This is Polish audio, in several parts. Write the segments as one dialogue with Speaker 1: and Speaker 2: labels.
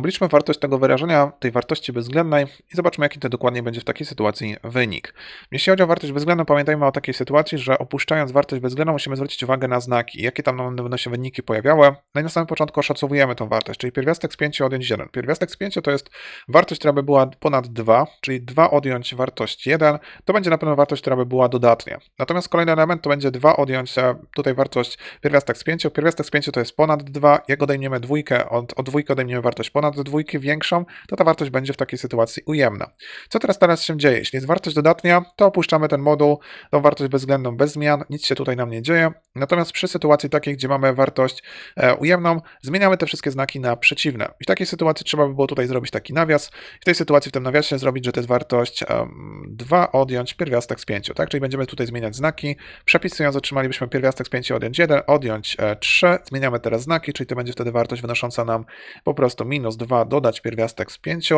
Speaker 1: Obliczmy wartość tego wyrażenia, tej wartości bezwzględnej i zobaczmy, jaki to dokładnie będzie w takiej sytuacji wynik. Jeśli chodzi o wartość bezwzględną, pamiętajmy o takiej sytuacji, że opuszczając wartość bezwzględną, musimy zwrócić uwagę na znaki, jakie tam będą się wyniki pojawiały. No i na samym początku oszacowujemy tą wartość, czyli pierwiastek z 5 odjąć 1. Pierwiastek z 5 to jest wartość, która by była ponad 2, czyli 2 odjąć wartość 1, to będzie na pewno wartość, która by była dodatnia. Natomiast kolejny element to będzie 2 odjąć e, tutaj wartość pierwiastek z 5. Pierwiastek z 5 to jest ponad 2, jak odejmiemy dwójkę, od, od dwójki odejmiemy wartość ponad dwójki większą, to ta wartość będzie w takiej sytuacji ujemna. Co teraz teraz się dzieje? Jeśli jest wartość dodatnia, to opuszczamy ten moduł, tą wartość bezwzględną bez zmian, nic się tutaj nam nie dzieje. Natomiast przy sytuacji takiej, gdzie mamy wartość e, ujemną, zmieniamy te wszystkie znaki na przeciwne. I w takiej sytuacji trzeba by było tutaj zrobić taki nawias. W tej sytuacji w tym nawiasie zrobić, że to jest wartość um, 2 odjąć pierwiastek z 5, tak? Czyli będziemy tutaj zmieniać znaki. Przepisując otrzymalibyśmy pierwiastek z 5 odjąć 1, odjąć e, 3. Zmieniamy teraz znaki, czyli to będzie wtedy wartość wynosząca nam po prostu minus 2 dodać pierwiastek z 5.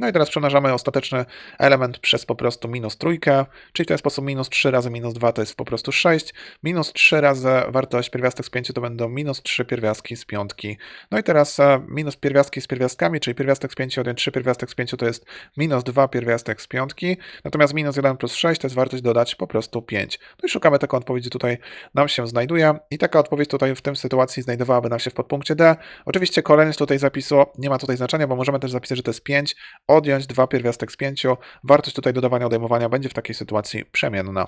Speaker 1: No i teraz przemnażamy ostateczny element przez po prostu minus trójkę, czyli w ten sposób minus 3 razy minus 2 to jest po prostu 6, minus 3 razy wartość pierwiastek z 5 to będą minus 3 pierwiastki z piątki. No i teraz e, minus pierwiastki z pierwiastkami, czyli pierwiastek z 5 odjąć 3 pierwiastek z 5 to jest minus 2 pierwiastek z piątki, natomiast minus 1 plus 6 to jest wartość dodać po prostu 5. No i szukamy taką odpowiedź, gdzie tutaj nam się znajduje i taka odpowiedź tutaj w tym sytuacji znajdowałaby nam się w podpunkcie D. Oczywiście kolejność tutaj zapisu nie ma tutaj znaczenia, bo możemy też zapisać, że to jest 5, odjąć 2 pierwiastek z 5. Wartość tutaj dodawania, odejmowania będzie w takiej sytuacji przemienna.